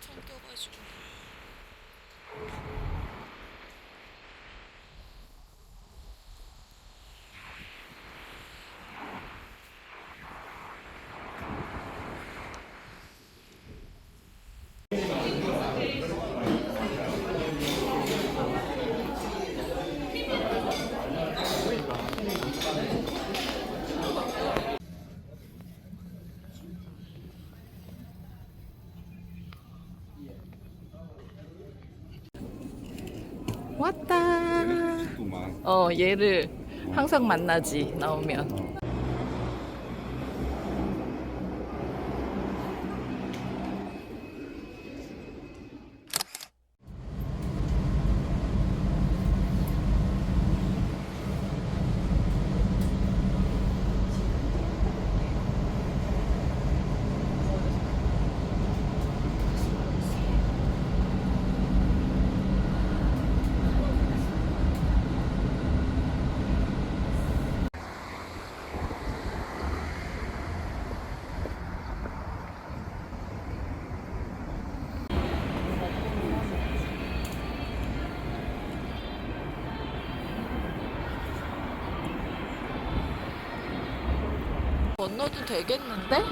청 껴가지고. 왔다. 또막 어, 얘를 항상 만나지, 나오면. 건너도 되겠는데?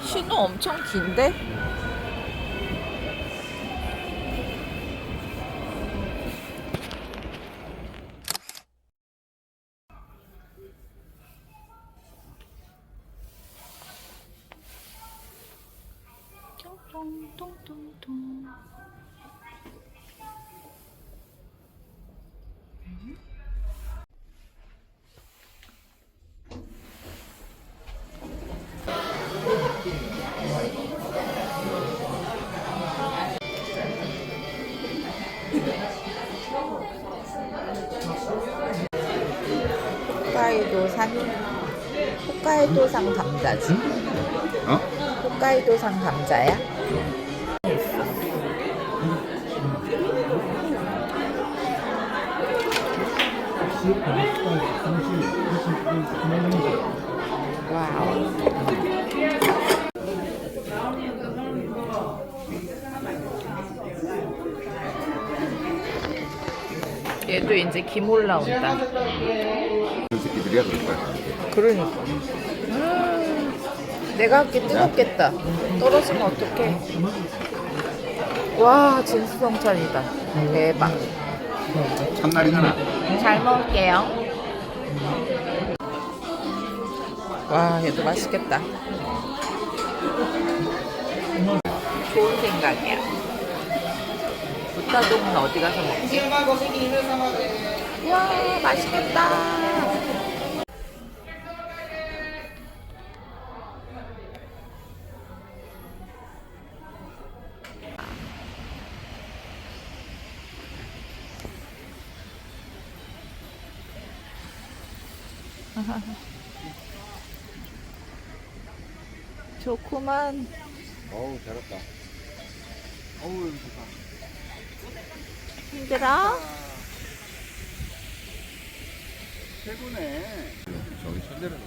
신호 엄청 긴데? 홋카이도산 홋카이도산 감자지? 어? 홋카이도산 감자야? 와우. 얘도 이제 김 올라온다. 그 새끼들이야 그럴 거야. 그러니까. 음, 내가 할게 뜨겁겠다. 떨어지면 어떡해. 와, 진수성찬이다. 대박. 참날이잖아. 잘 먹을게요. 와, 얘도 맛있겠다. 좋은 생각이야. 부타동은 어디 가서 먹지? 와, 맛있겠다. 좋구만. 어우 잘했다. 어우 여기 좋다. 힘들어? 최고네. 저기 천대라는 거.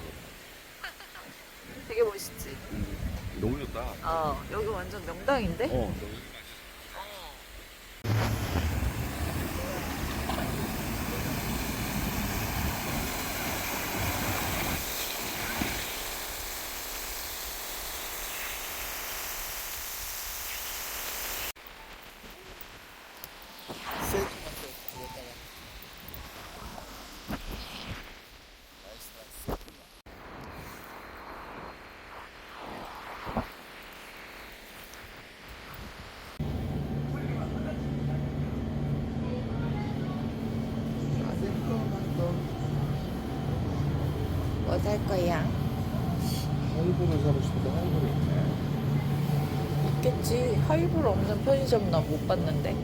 되게 멋있지? 너무 좋다. 어, 여기 완전 명당인데? 어. 저기. 뭐 살 거야? 하이볼을 사고 싶은데 하이볼이 있네. 있겠지. 하이볼 없는 편의점 나 못 봤는데.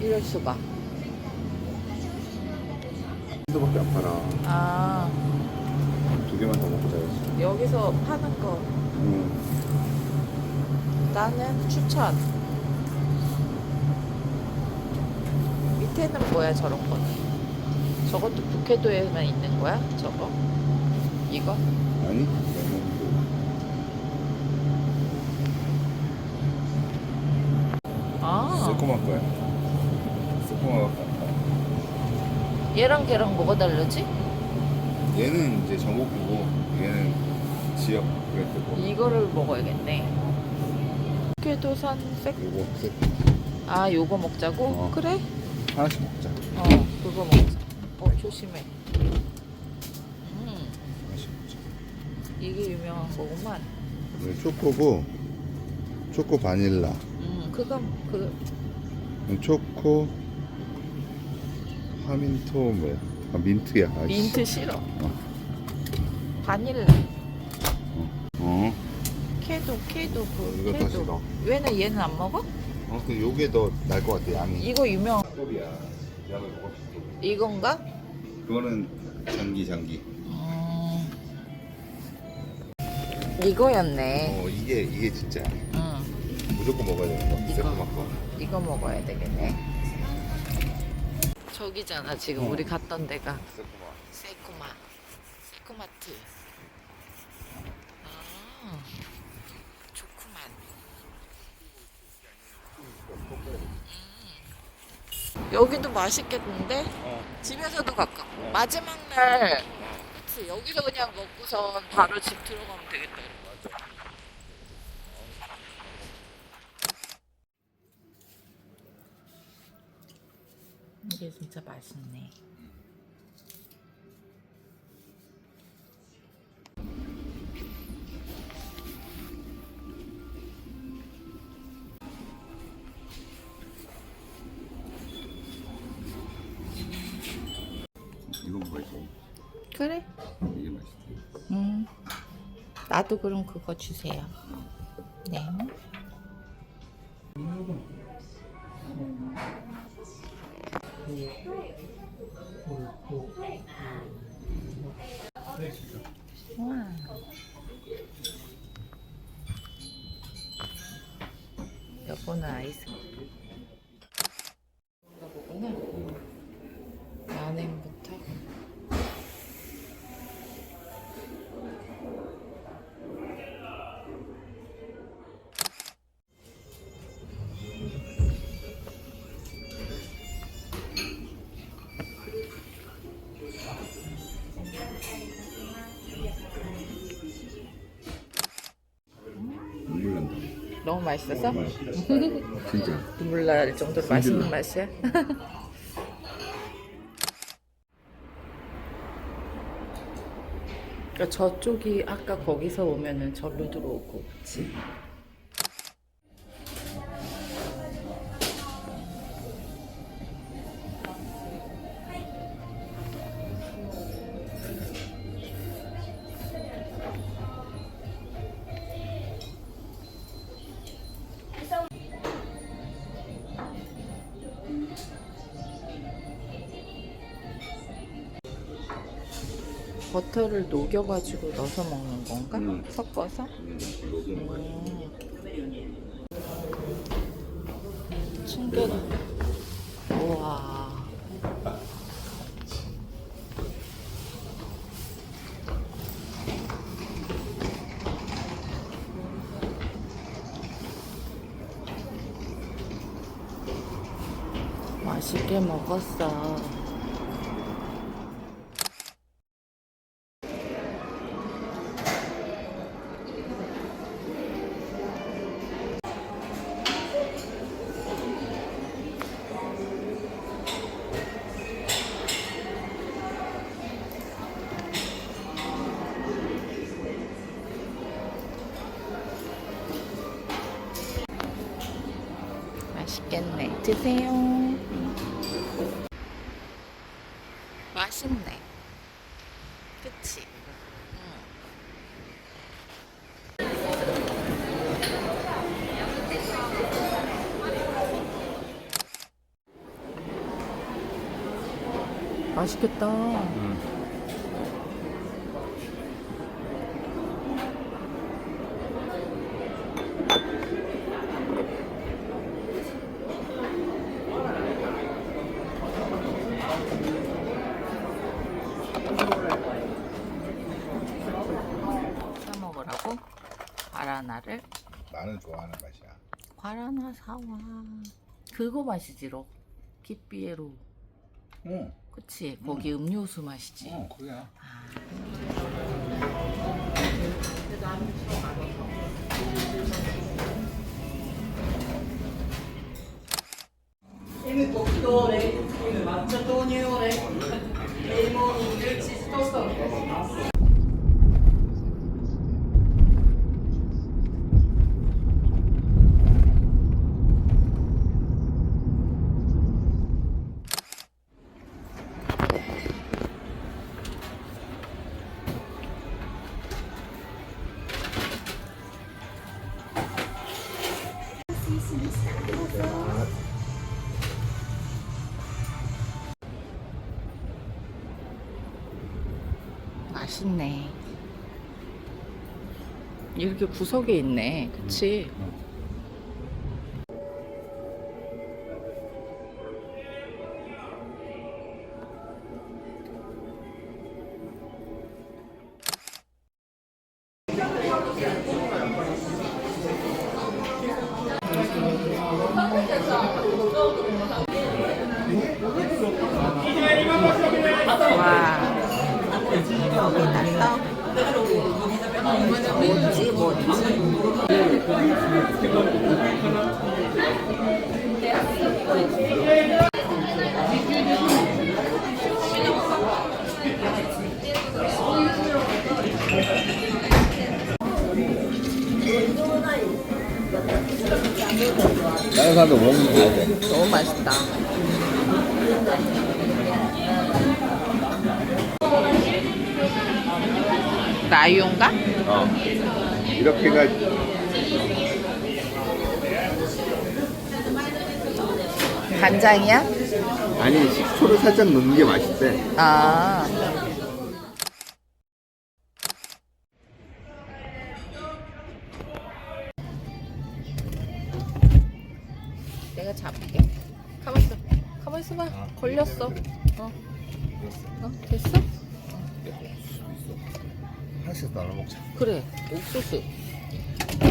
이럴 수가. 정도밖에 안 팔아. 아, 두 개만 더 먹고 자야지. 여기서 파는 거 응. 나는 추천. 부캐는 뭐야 저런 거는 저것도 북해도에만 있는 거야 저거? 이거? 아니? 아. 새콤한 거야? 새콤한 거 얘랑 걔랑 뭐가 다르지? 얘는 이제 전국구고 얘는 지역 브랜드고. 이거를 먹어야겠네. 북해도산 색 요거 새콤 아 요거 먹자고? 어. 그래? 하나씩 먹자. 어 그거 먹자. 어 조심해. 음 하나씩 먹자. 이게 유명한 거구만. 이거 초코고 초코 바닐라. 음 그건 그 초코 하민토 뭐야? 아, 민트야. 아이씨. 민트 싫어. 바닐라. 어. 캐도 캐도 그 이거 캐도. 왜는 얘는 안 먹어? 어, 근데 요게 더 날 것 같아 양이. 이거 유명. 양을 있어. 이건가? 그거는 장기 장기. 음 이거였네. 어 이게 이게 진짜 응 무조건 먹어야 되는 거. 이거. 새콤한 거. 이거 먹어야 되겠네. 저기잖아 지금 어. 우리 갔던 데가 새콤한. 세코마 세코마트. 아 좋구만. 음. 여기도 맛있겠는데? 어. 집에서도 가깝고. 마지막 날 그치 여기서 그냥 먹고선 바로 집 들어가면 되겠다 이게 진짜 맛있네 그래 이게 맛있어. 음 나도 그럼 그거 주세요 네 와. 여보는 아이스 너무 맛있어서 진짜. 눈물 날 정도로 맛있는 맛이야. 그러니까 저쪽이 아까 거기서 오면은 절로 들어오고, 그치? 버터를 녹여가지고 넣어서 먹는 건가? 음. 섞어서? 음. 충격. 우와. 맛있게 먹었어. 드세요. 맛있네. 그치? 응. 맛있겠다. 사 먹으라고 과라나를 나는 좋아하는 맛이야. 과라나 사와. 그거 마시지로. 기삐에로. 어, 그치? 거기 음료수 마시지. 어, 그거야. 맛있네. 이렇게 구석에 있네. 그치? 와. 여기다 떡. 뭔지 뭔지. 다른. 너무 맛있다. 라이온가? 어. 이렇게가 간장이야? 아니 식초를 살짝 넣는 게 맛있대. 아. 내가 잡게. 가만 있어. 가만 있어봐. 걸렸어. 어. 어, 됐어? 하나씩 나눠 먹자. 그래. 옥수수.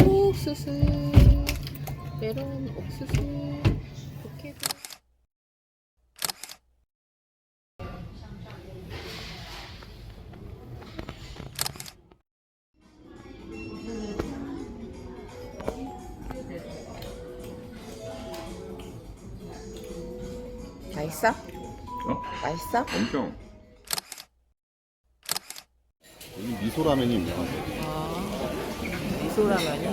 옥수수. 메론 옥수수. 도깨비. 맛있어? 어? 맛있어? 엄청. 여기 미소라면이 유명하대. 아, 미소라면이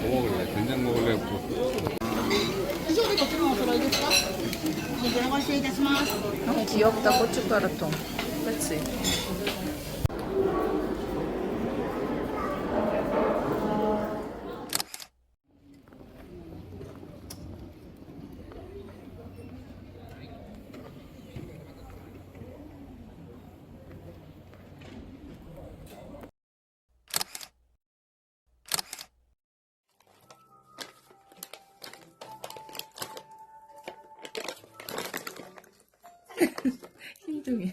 뭐 먹을래? 된장 먹을래? 뭐. 형 귀엽다 고춧가루통 힘둥이